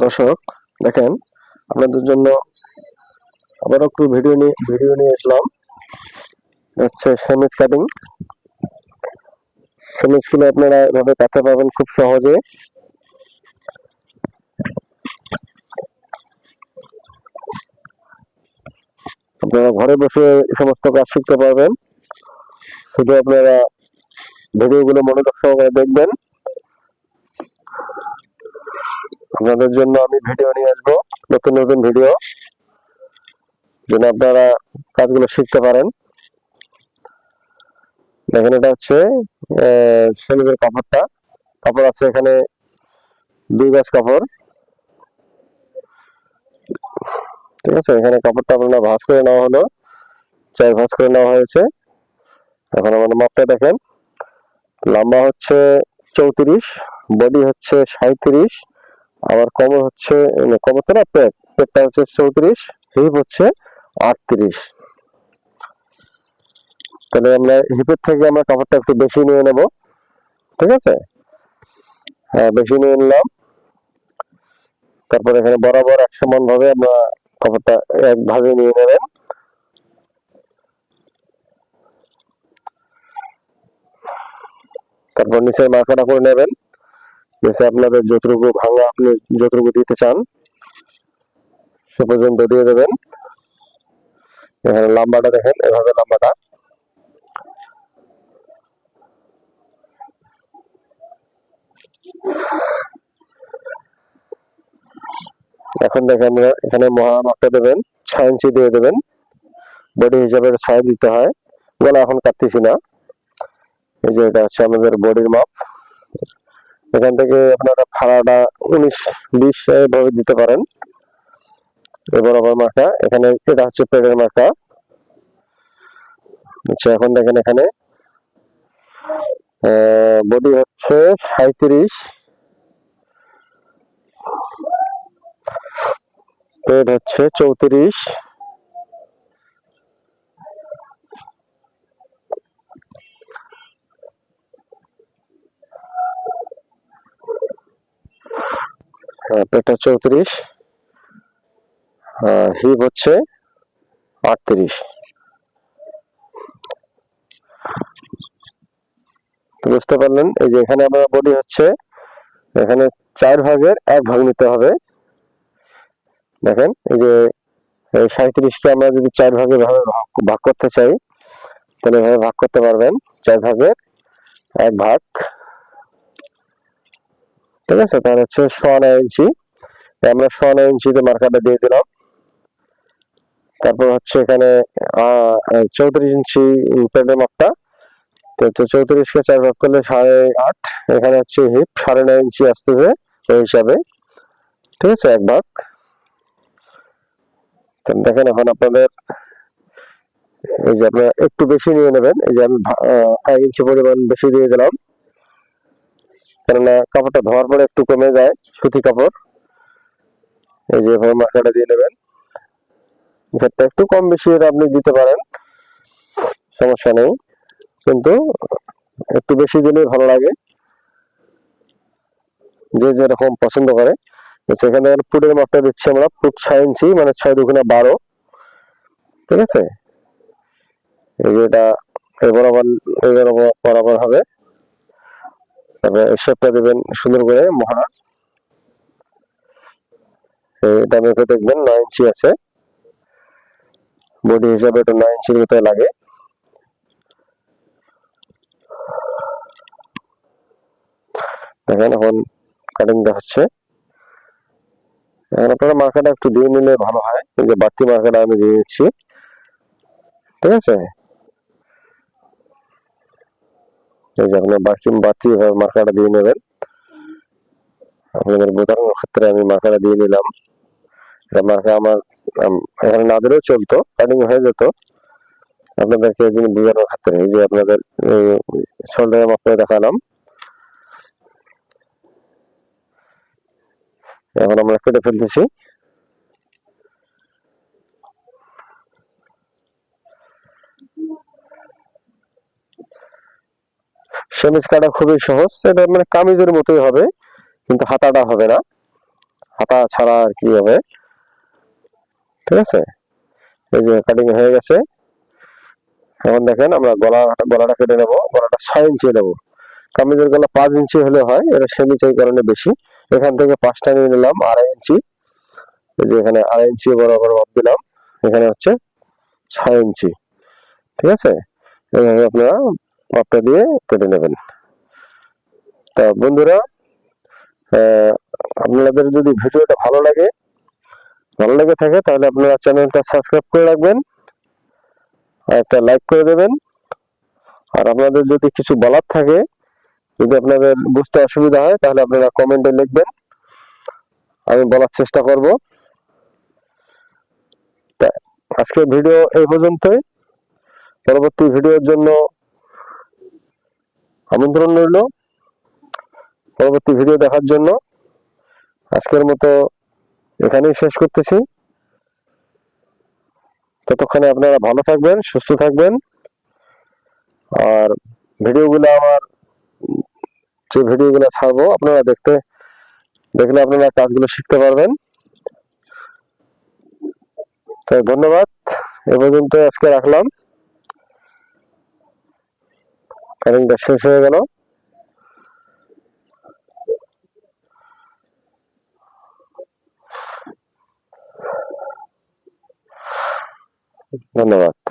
দর্শক, দেখেন, আপনাদের জন্য আবার একটু ভিডিও নিয়ে ভিডিও নিয়ে আসলাম। হচ্ছে সেমিজ কাটিং সেমিজগুলো আপনারা এভাবে কাটতে পারবেন খুব সহজে। আপনারা ঘরে বসে সমস্ত কাজ শিখতে পারবেন। শুধু আপনারা ভিডিওগুলো মনোযোগ সহকারে দেখবেন। আপনাদের জন্য আমি ভিডিও নিয়ে আসব, নতুন নতুন ভিডিও যেন আপনারা কাজগুলো শিখতে পারেন। দেখেন এটা হচ্ছে সেমিজের কাপড়টা। কাপড় আছে এখানে দুই গাছ কাপড়। ঠিক আছে, এখানে কাপড়টা আপনার ভাঁজ করে নেওয়া হলো। চার ভাঁজ করে নেওয়া হয়েছে। এখন আমাদের মাপটা দেখেন। লম্বা হচ্ছে চৌত্রিশ, বডি হচ্ছে সাঁত্রিশ আবার কমর হচ্ছে কমর না পেট পেটটা হচ্ছে চৌত্রিশ হিপ হচ্ছে আটত্রিশ। তাহলে আমরা হিপের থেকে আমরা কাপড়টা একটু বেশি নিয়ে নেব, ঠিক আছে? হ্যাঁ বেশি নিয়ে নিলাম। তারপর এখানে বরাবর এক সমান ভাবে আমরা কাপড়টা এক ভাগে নিয়ে নেবেন তারপর নিচের মার্কাটা করে নেবেন। নিচে আপনাদের যতটুকু ভাঙা আপনি যতটুকু দিতে চান, সে পর্যন্ত দিয়ে দেবেন। এখানে লম্বাটা দেখেন, এভাবে লম্বাটা। এখন দেখেন আমরা এখানে মহা মাপটা দেবেন, ছয় ইঞ্চি দিয়ে দেবেন। বডি হিসাবে ছয় দিতে হয়, গলা এখন কাটতেছি না। এই যে এটা হচ্ছে আমাদের বডির মাপ। এখান থেকে আপনারা ভাড়াটা উনিশ, বিশ ভাবে দিতে পারেন। এই বরাবর মার্কা এখানে এটা হচ্ছে পেটের মার্কা আচ্ছা এখন দেখেন এখানে। বডি হচ্ছে সাঁত্রিশ পেট হচ্ছে চৌত্রিশ। পেটটা চৌত্রিশ। হিপ হচ্ছে আটত্রিশ। বুঝতে পারলেন? এই যে এখানে আমরা বডি হচ্ছে, এখানে চার ভাগের এক ভাগ নিতে হবে। দেখেন, এই যে সাঁত্রিশকে আমরা যদি চার ভাগে, ভাগ করতে চাই, তাহলে এভাবে ভাগ করতে পারবেন, চার ভাগের এক ভাগ। ঠিক আছে? তাহলে হচ্ছে সোয়া ইঞ্চি আমরা সোয়া ইঞ্চিতে মার্কারটা দিয়ে দিলাম। তারপর হচ্ছে এখানে চৌত্রিশ ইঞ্চি পেটের মাপটা তো চৌত্রিশকে চার ভাগ করলে সাড়ে আট। এখানে হচ্ছে হিপ সাড়ে নয় ইঞ্চি আসতেছে ওই হিসাবে। ঠিক আছে? এক ভাগ। দেখেন এখন আপনাদের, এই যে আপনারা একটু বেশি নিয়ে নেবেন। এই যে আমি এক ইঞ্চি পরিমাণ বেশি দিয়ে দিলাম। কেননা কাপড়টা ধোয়ার পরে একটু কমে যায়, সুতি কাপড়। এই যে এভাবে মার্কাটা দিয়ে নেবেন। ঘেরটা একটু কম বেশি আপনি দিতে পারেন, সমস্যা নেই। কিন্তু একটু বেশি দিলেই ভালো লাগে। যে যেরকম পছন্দ করে। সেখানে ফুটের মাপটা দিচ্ছি আমরা ফুট ছয় ইঞ্চি মানে ছয় দুগুণা বারো। ঠিক আছে? এটা এই বরাবর এই বরাবর বরাবর হবে। তবে শেপটা দেবেন সুন্দর করে মহা এটা মেপে দেখবেন নয় ইঞ্চি আছে। বডি হিসাবে এটা নয় ইঞ্চির মতো লাগে। দেখেন এখন কাটিংটা হচ্ছে। এখন আপনারা মার্কাটা একটু দিয়ে নিলে ভালো হয়। এই যে বাড়তি মার্কাটা আমি দিয়ে দিচ্ছি। ঠিক আছে? এই যে আপনার বাকি বাড়তি মার্কাটা দিয়ে নেবেন। আপনাদের বোঝানোর ক্ষেত্রে আমি মার্কাটা দিয়ে নিলাম। মার্কা আমার এখানে না দিলেও চলতো কাটিং হয়ে যেত। আপনাদেরকে যিনি বোঝানোর ক্ষেত্রে, এই যে আপনাদের শোল্ডারের মাপটা দেখালাম। এখন আমরা কেটে ফেলতেছি। সেমিজ কাটা খুবই সহজ। এটা মানে কামিজের মতোই হবে, কিন্তু হাতাটা হবে না। হাতা ছাড়া আর কি হবে। ঠিক আছে? এই যে কাটিং হয়ে গেছে। এখন দেখেন আমরা গলা, গলাটা কেটে নেব। গলাটা ছয় ইঞ্চি নেব। কামিজের গলা পাঁচ ইঞ্চি হলে হয়, এটা সেমি চাই কারণে বেশি। এখান থেকে পাঁচটা নিয়ে নিলাম, আড়াই ইঞ্চি। এই যে এখানে আড়াই ইঞ্চি বরাবর মাপ দিলাম। এখানে হচ্ছে ছয় ইঞ্চি। ঠিক আছে? এইভাবে আপনারা মাপটা দিয়ে কেটে নেবেন। তা বন্ধুরা আপনাদের যদি ভিডিওটা ভালো লাগে, ভালো লেগে থাকে, তাহলে আপনারা চ্যানেলটা সাবস্ক্রাইব করে রাখবেন, আর একটা লাইক করে দেবেন। আর আপনাদের যদি কিছু বলার থাকে, যদি আপনাদের বুঝতে অসুবিধা হয়, তাহলে আপনারা কমেন্টে লিখবেন। আমি বলার চেষ্টা করব। আজকের ভিডিও এই পর্যন্তই। পরবর্তী ভিডিওর জন্য আমন্ত্রণ রইল পরবর্তী ভিডিও দেখার জন্য। আজকের মতো এখানেই শেষ করতেছি। ততক্ষণে আপনারা ভালো থাকবেন, সুস্থ থাকবেন। আর ভিডিওগুলো আমার, যে ভিডিওগুলো ছাড়বো, আপনারা দেখতে, দেখলে আপনারা কাজগুলো শিখতে পারবেন। তাই ধন্যবাদ। এ পর্যন্ত আজকে রাখলাম। কারেন্টটা শেষ হয়ে গেল ধন্যবাদ।